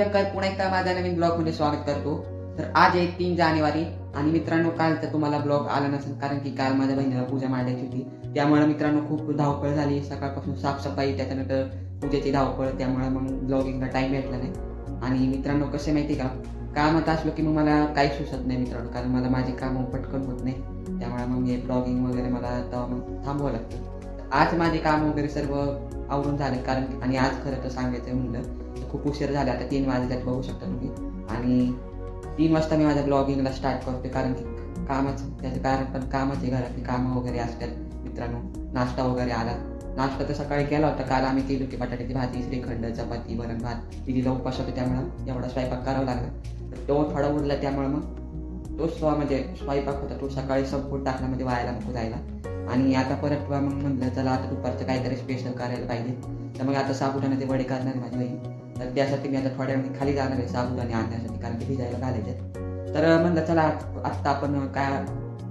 Baker पुन्हा एकदा माझ्या नवीन ब्लॉगमध्ये स्वागत करतो. तर आज आहे तीन जानेवारी आणि मित्रांनो काल तर तुम्हाला ब्लॉग आला नसेल कारण की काल माझ्या बहिणीला पूजा मांडायची होती. त्यामुळे मित्रांनो खूप धावपळ झाली. सकाळपासून साफसफाई त्याच्यानंतर पूजेची धावपळ त्यामुळे मग ब्लॉगिंगला टाइम भेटला नाही. आणि मित्रांनो कसे माहिती का? काम आता असलो की मग मला काही सुचत नाही मित्रांनो कारण मला माझी कामं पटकन होत नाही. त्यामुळे मग हे ब्लॉगिंग वगैरे मला आता मग थांबवावं लागतं. आज माझे काम वगैरे सर्व आवरून झालं. कारण आणि आज खरं तर सांगायचं म्हणलं तर खूप उशीर झाला. आता तीन वाजल्यात बघू शकता तुम्ही. आणि तीन वाजता मी माझ्या ब्लॉगिंगला स्टार्ट करते. कारण की कामाचं त्याचं कारण पण कामच आहे घरातली कामं वगैरे असतात मित्रांनो. नाश्ता वगैरे आला. नाश्ता तर सकाळी केला होता. काल आम्ही केली होती बटाट्याची भाजी श्रीखंड चपाती वरण भात. दिदीला उपवास होते त्यामुळं एवढा स्वयंपाक करावा लागला. तर तो थोडा उरला त्यामुळं मग तो स्व म्हणजे स्वयंपाक होता. तो सकाळी संपून टाकला. म्हणजे वायाला नको जायला. आणि आता परत मग म्हणलं चला आता दुपारचं काहीतरी स्पेशल करायला पाहिजे. तर मग आता साबुदाण्याचे वडे करणार माझी बहीण. तर त्यासाठी मी आता थोड्या वेळाने खाली जाणार आहे साबुदाणे आणण्यासाठी कारण की भिजायला घालायचे तर म्हणलं चला आत्ता आपण काय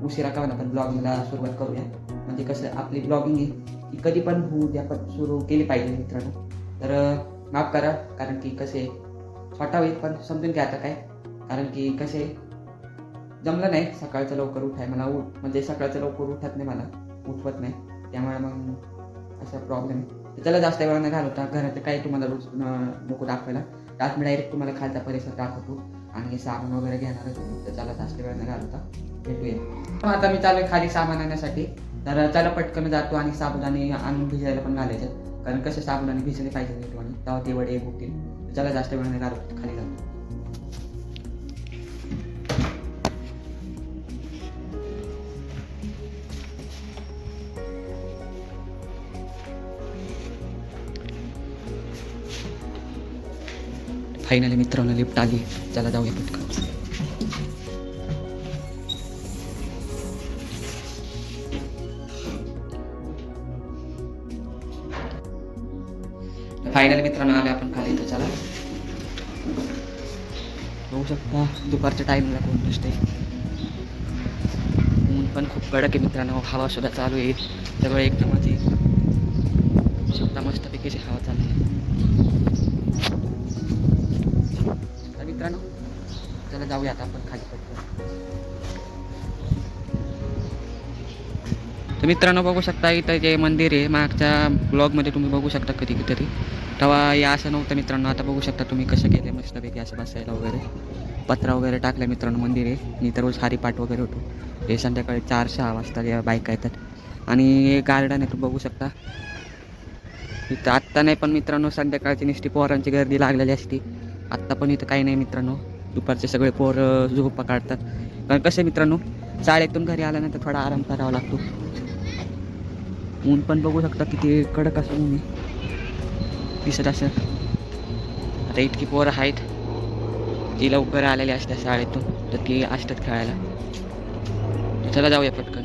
उशिरा का पण ब्लॉगिंगला सुरुवात करूया. म्हणजे कसं आपली ब्लॉगिंग आहे कधी पण होऊ द्या पण सुरू केली पाहिजे मित्रांनो. तर माफ करा कारण की कसे छोटा होईल पण समजून घ्या आता काय. कारण की कसे जमलं नाही सकाळचं लवकर उठाय. मला उठ म्हणजे सकाळचं लवकर उठत नाही मला. उठवत नाही. त्यामुळे मग असा प्रॉब्लेम आहे त्याला जास्त वेळा नाही घालवता. घरातलं काही तुम्हाला रोज न- नको दाखवायला. त्यात मी डायरेक्ट तुम्हाला खालचा परिसर दाखवतो. आणि सामान वगैरे घेणारच तर त्याला जास्त वेळ नाही घालवता. भेटूया. मग आता मी चालू खाली सामान आणण्यासाठी तर त्याला पटकन जातो आणि साबुदाणे आणून भिजायला पण घालायचं. कारण कसे साबुदाणे भिजले पाहिजे तेव्हा ते वडे बुकतील त्याला चला जास्त वेळ नाही खाली जातो. फायनली मित्रांनो लिफ्ट आली. चला जाऊया पटकन. फायनली मित्रांनो आले आपण खाली तर चला. बघू शकता दुपारच्या टाईमला कोण नसते ऊन पण खूप कडक आहे मित्रांनो हवा सुद्धा चालू आहे. सगळं एकदमच आहे शकता मस्तपैकीची हवा चालू आहे. चला जाऊया आता आपण खाली. तर मित्रांनो बघू शकता इथं जे मंदिर आहे मागच्या ब्लॉगमध्ये तुम्ही बघू शकता कधी तरी तेव्हा या असं नव्हतं मित्रांनो आता बघू शकता तुम्ही कसं केलं मस्तपैकी असं बसायला वगैरे. पत्रा वगैरे टाकला मित्रांनो मंदिर आहे. मी तर रोज हरिपाठ वगैरे होतो. हे संध्याकाळी चार सहा वाजता या बायका येतात. आणि हे गार्डन आहे तू बघू शकता. इथं आत्ता नाही पण मित्रांनो संध्याकाळची नुसती पोरांची गर्दी लागलेली असते. आत्ता पण इथं काही नाही मित्रांनो. दुपारचे सगळे पोर झोपा काढतात. कारण कसं मित्रांनो शाळेतून घरी आल्यानंतर थोडा आराम करावा लागतो. ऊन पण बघू शकता किती कडक असं ऊन दिसत असं आता इतकी पोरं आहेत. ती लवकर आलेली असतात शाळेतून तर ती असतात खेळायला. चला जाऊया पटकन.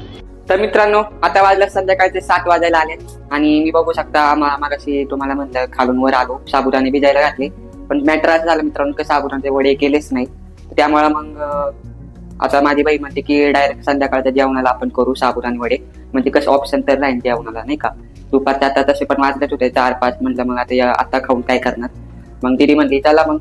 तर मित्रांनो आता वाजल्या संध्याकाळचे सात वाजायला आले. आणि मी बघू शकता मागाशी तुम्हाला म्हणलं खालून वर आलो साबुदाणे भिजायला घातले. पण मॅटर असं झालं मित्रांनो की साबुदाण्याचे वडे केलेच नाही त्यामुळे मग आता माझी बाई म्हणते की डायरेक्ट संध्याकाळच्या जेवणाला आपण करू साबुदाणे वडे. म्हणजे कसं ऑप्शन तर राहील जेवणाला नाही का? दुपारच्या आता तसे पण वाजलेच होते चार पाच म्हटलं मग आता आता खाऊन काय करणार? मग दिदी म्हणली चला मग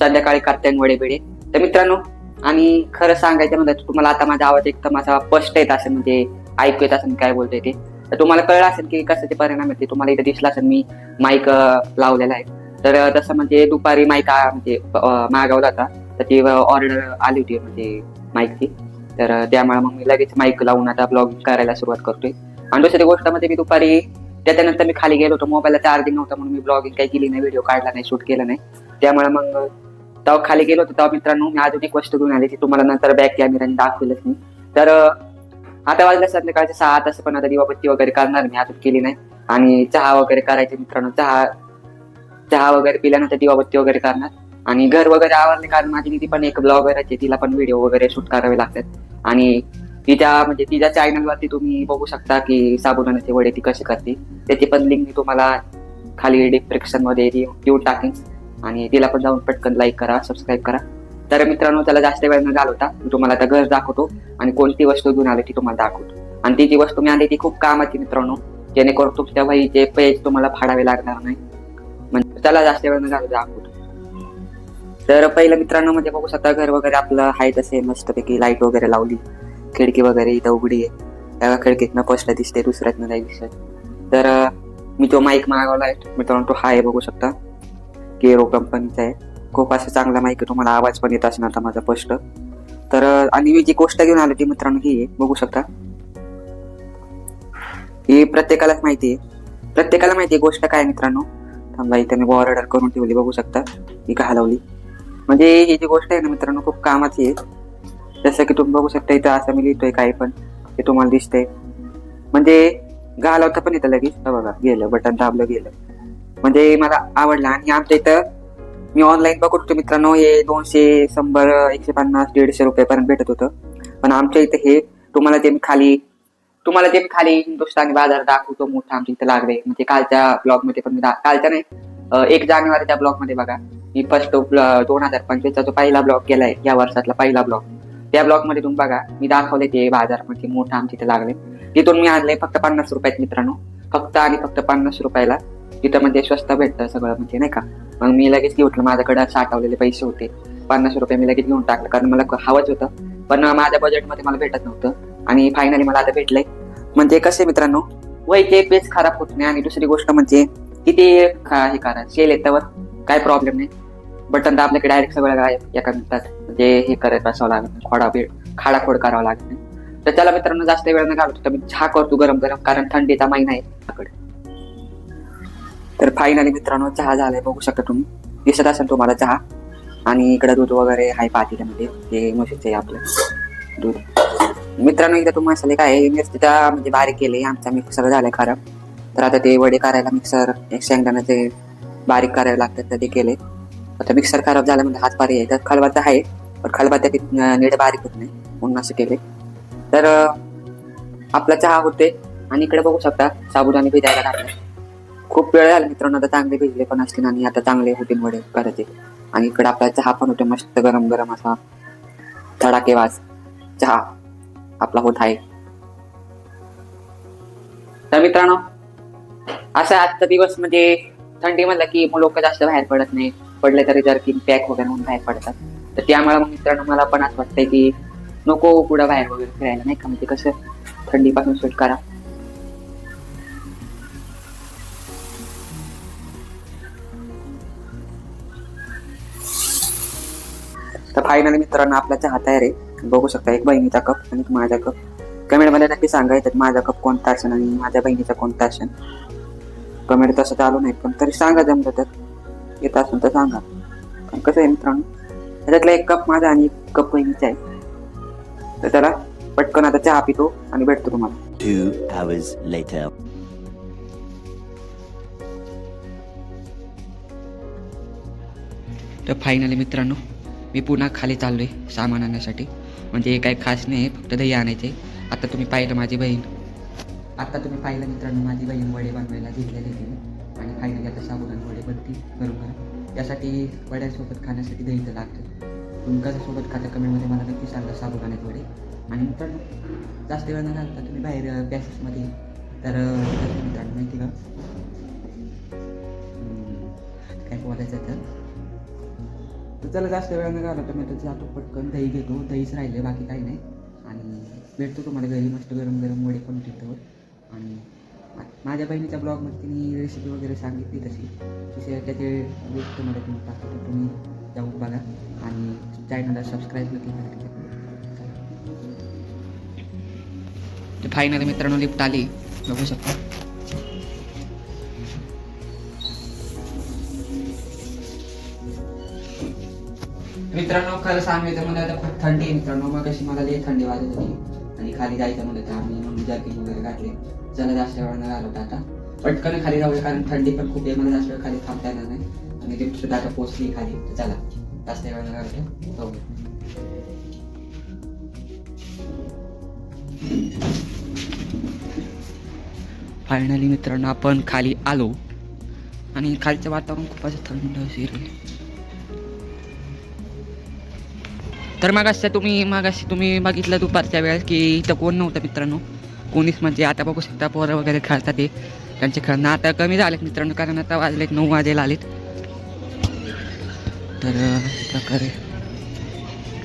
संध्याकाळी करते वडे बिडे. तर मित्रांनो आणि खरं सांगायचं म्हणजे तुम्हाला आता माझा आवाज एकदम असा स्पष्ट येत असेल म्हणजे ऐकू येत असेल मी काय बोलतोय ते. तर तुम्हाला कळलं असेल की कशाचे परिणाम येते तुम्हाला इथे दिसला असेल मी माईक लावलेला आहे. तर तसं म्हणजे दुपारी माईक म्हणजे मागवला होता तर ती ऑर्डर आली होती म्हणजे माईकची. तर त्यामुळे मग मी लगेच माईक लावून आता ब्लॉग करायला सुरुवात करतोय. आणि दुसरी गोष्ट म्हणजे मी दुपारी त्याच्यानंतर मी खाली गेलो होतो. मोबाईलला चार्जिंग नव्हतं म्हणून मी ब्लॉगिंग काही केली नाही व्हिडिओ काढला नाही शूट केला नाही. त्यामुळे मग तेव्हा खाली गेलो होतो. तेव्हा मित्रांनो मी अजून एक वस्तू घेऊन आली ती तुम्हाला नंतर बॅक कॅमेराने दाखवेलच मी. तर आता वाजल्या संध्याकाळचे सहा तास पण आता दिवाबत्ती वगैरे करणार मी अजून केली नाही. आणि चहा वगैरे करायचे मित्रांनो. चहा चहा वगैरे पिल्यानंतर दिवाबत्ती वगैरे करणार. आणि घर वगैरे आवरले कारण माझी दिदी पण एक ब्लॉगर आहे तिला पण व्हिडिओ वगैरे शूट करावे लागतात. आणि तिच्या म्हणजे तिच्या चॅनलवरती तुम्ही बघू शकता की साबुदाण्याचे वडे ती कशी करते. त्याची पण लिंक मी तुम्हाला खाली डिस्क्रिप्शनमध्ये देऊ- देऊन टाकेन. आणि तिला पण जाऊन पटकन लाईक करा सबस्क्राईब करा. तर मित्रांनो त्याला जास्त वेळ न घालवता मी तुम्हाला आता घर दाखवतो आणि कोणती वस्तू घेऊन आली ती तुम्हाला दाखवतो. आणि ती जी वस्तू मी आली ती खूप कामाची मित्रांनो. जेणेकरून तुमच्या वहीचे पेज तुम्हाला फाडावे लागणार नाही. त्याला जास्त वेळ न घालवता तर पहिलं मित्रांनो म्हणजे बघू शकता घर वगैरे आपलं आहे तसे मस्तपैकी लाइट वगैरे लावली. खिडकी वगैरे इथं उघडी आहे. त्या खिडकीतनं पोस्ट दिसते दुसऱ्यातनं नाही दिसत. तर मी तो माईक मागवला आहे. मित्रांनो तो हाय बघू शकता. केरो कंपनीचा आहे. खूप असं चांगला माईक आहे. तुम्हाला आवाज पण येत असणार आता माझा स्पष्ट तर आणि मी जी गोष्ट घेऊन आलो ती मित्रांनो ही आहे. बघू शकता. ही प्रत्येकालाच माहिती आहे. प्रत्येकाला माहिती आहे गोष्ट काय मित्रांनो? थांबा इथे मी ऑर्डर करून ठेवली बघू शकता. ही का हलवली? म्हणजे ही जी गोष्ट आहे ना मित्रांनो खूप कामाची आहे. जसं की तुम्ही बघू शकता इथं असं मी लिहितोय काही पण ते तुम्हाला दिसतंय. म्हणजे घालवता पण इथं लगेच. बघा गेलं बटन दाबलं गेलं. म्हणजे मला आवडलं. आणि आमच्या इथं मी ऑनलाईन बघत होतो मित्रांनो हे दोनशे शंभर एकशे पन्नास दीडशे रुपयापर्यंत भेटत होतं. पण आमच्या इथे हे तुम्हाला ते मी खाली तुम्हाला ते खाली हिंदुस्थानी बाजार दाखवतो मोठा आमच्या इथे लागले म्हणजे कालच्या ब्लॉगमध्ये पण कालच्या नाही एक जानेवारीच्या ब्लॉगमध्ये बघा. मी फर्स्ट दोन हजार पंचवीसचा जो पहिला ब्लॉग केलाय या वर्षातला पहिला ब्लॉग त्या ब्लॉगमध्ये तुम्ही बघा मी दाखवले ते बाजार म्हणजे मोठा आमच्या इथे लागले. तिथून मी आणले फक्त पन्नास रुपयात मित्रांनो. फक्त आणि फक्त पन्नास रुपयाला. तिथं म्हणजे स्वस्त भेटतं सगळं म्हणजे नाही का? मग मी लगेच घेऊन माझ्याकडे साठवलेले पैसे होते. पन्नास रुपये मी लगेच घेऊन टाकलं. कारण मला हवंच होतं. पण माझ्या बजेटमध्ये मला भेटत नव्हतं. आणि फायनली मला आता भेटलंय. म्हणजे कसे मित्रांनो वय ते पेज खराब होत नाही आणि दुसरी गोष्ट म्हणजे किती हे करा शेल येतावर काय प्रॉब्लेम नाही. बटन तर आपल्याकडे डायरेक्ट सगळं काय एका मिनिटात म्हणजे हे करत बसावं लागत खोडा वेळ खाडाखोड करावा लागत नाही. तर त्याला मित्रांनो जास्त वेळ न घालतो तर मी चहा करतो गरम गरम कारण थंडीचा महिना आहे आपल्याकडे. तर फायनली मित्रांनो चहा झालाय बघू शकता तुम्ही. दिसत असेल तुम्हाला चहा. आणि इकडे दूध वगैरे आहे पातेल्यामध्ये ते म्हशीचे आहे आपलं दूध. मित्रांनो इथं तुम्ही मसाले काय आहे? मिरचीचा म्हणजे बारीक केले आमचा मिक्सर झालाय खराब तर आता ते वडे करायला मिक्सर एक शेंगदाण्याचे बारीक करायला लागतात तर ते केले. आता मिक्सर खराब झाला म्हणजे हात पारी आहे. तर खलबत्ता आहे पण खलबत्ता ती नीट बारीक होत नाही. म्हणून असं केले. तर आपला चहा होते आणि इकडे बघू शकता साबुदाणे भिजायला लागले. खूप वेळ झाला मित्रांनो आता चांगले भिजले पण असतील आणि आता चांगले होतील वडे करायचे आणि इकडे आपला चहा पण होते मस्त गरम गरम असा. धडाकेवाज चहा. आपला होत आहे. तर मित्रांनो असा आजचा दिवस म्हणजे थंडी म्हणलं की लोक जास्त बाहेर पडत नाही. पडले तरी जर की पॅक वगैरे म्हणून बाहेर पडतात. तर त्यामुळे मग मित्रांनो मला पण असं वाटतंय की नको कुठं बाहेर वगैरे फिरायला नाही का? म्हणजे कसं थंडीपासून सुटकारा तर फायनली मित्रांनो आपला चहा तयार आहे. बघू शकता. एक बहिणीचा कप आणि एक माझा कप. कमेंटमध्ये नक्की सांगा येतात माझा कप कोणता असेल आणि माझ्या बहिणीचा कोणता असेल. कमेंट तसं चालू नाही पण तरी सांगा जमलं तर. येत असेल तर सांगा. पण कसं आहे मित्रांनो त्याच्यातला एक कप माझा आणि एक कप बहिणीचा आहे. तर त्याला पटकन आता चहा पितो आणि भेटतो तुम्हाला. तर फायनली मित्रांनो मी पुन्हा खाली चाललो आहे सामान आणण्यासाठी म्हणजे काही खास नाही फक्त दही आणायचे. आता तुम्ही पाहिलं माझी बहीण. आता तुम्ही पाहिलं मित्रांनो माझी बहीण वडे बनवायला घेतलेले तिने आणि फायनली आता साबुदान वडे बनते बरोबर. त्यासाठी वड्यासोबत खाण्यासाठी दही तर लागतं. तुम्ही कशासोबत खाता कमेंटमध्ये मला नक्की सांगा साबुदाण्यात वडे. आणि मित्रांनो जास्त वेळ न घालता तुम्ही बाहेर पॅसेसमध्ये तर मित्रांनो माहिती का? काय बोलायचं तर तर त्याला जास्त वेळ न तर मी तर जातो पटकन. दही घेतो. दहीच राहिले बाकी काही नाही. आणि भेटतो तुम्हाला घरी मस्त गरम गरम वडे पण तिथं आणि माझ्या बहिणीच्या ब्लॉगमध्ये तिने रेसिपी वगैरे सांगितली तशी. तसे त्याचे लिस्ट तुम्हाला तुम्ही टाकतो तुम्ही जाऊन बघा. आणि चॅनलला सबस्क्राईब नक्की करा. फायनली मित्रांनो लिफ्ट आली. बघू शकता. मित्रांनो खरं सांगायचं म्हणजे आता खूप थंडी आहे मित्रांनो. मग कशी मला लई थंडी वाजत होती. आणि खाली जायचं म्हणलं तर आम्ही म्हणून जॅकेट वगैरे घातले. चला जास्त वेळ न घालवता आता. पटकन खाली जाऊया कारण थंडी पण खूप आहे. मला जास्त वेळ खाली थांबता येणार नाही. आणि लिफ्ट सुद्धा आता पोचली खाली. तर चला जास्त वेळ न घालवता फायनली मित्रांनो आपण खाली आलो. आणि खालचं वातावरण खूप असं थंड असेल तर मागासच्या तुम्ही मागाशी तुम्ही बघितलं दुपारच्या वेळेस की इथं कोण नव्हतं मित्रांनो. कोणीच म्हणजे आता बघू शकता पोरं वगैरे खेळतात ते. त्यांचे खेळणं आता कमी झालेत मित्रांनो कारण आता वाजलेत नऊ वाजेला आलेत. तर प्रकारे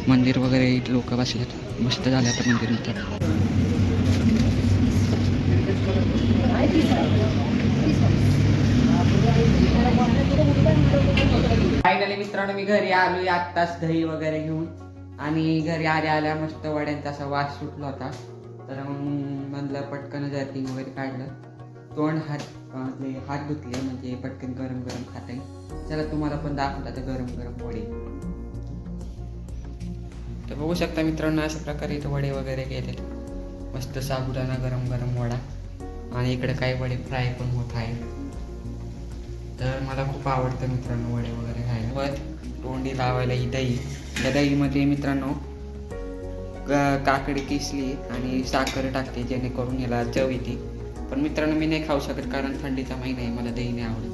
मंदिर वगैरे लोक बसलेत. मस्त झाले आता मंदिर नंतर फायनली मित्रांनो मी घरी आलोय आत्ताच दही वगैरे घेऊन. आणि घरी आल्या आल्या मस्त वड्यांचा असा वास सुटला होता. तर मग म्हणलं पटकन जर्किंग वगैरे काढलं. तोंड हात म्हणजे हात धुतले म्हणजे पटकन गरम गरम खाता. येईल चला तुम्हाला पण दाखवता तर गरम गरम वडे. तर बघू शकता मित्रांनो अशा प्रकारे इथं वडे वगैरे गेले. मस्त साबुदाणा गरम गरम वडा. आणि इकडे काही वडे फ्राय पण होत आहे तर मला खूप आवडतं मित्रांनो वडे वगैरे खायला. तोंडी लावायला ही दही त्या दहीमध्ये मित्रांनो काकडी किसली आणि साखर टाकते जेणेकरून याला चव येते. पण मित्रांनो मी नाही खाऊ शकत कारण थंडीचा महिना आहे मला दही नाही आवडत.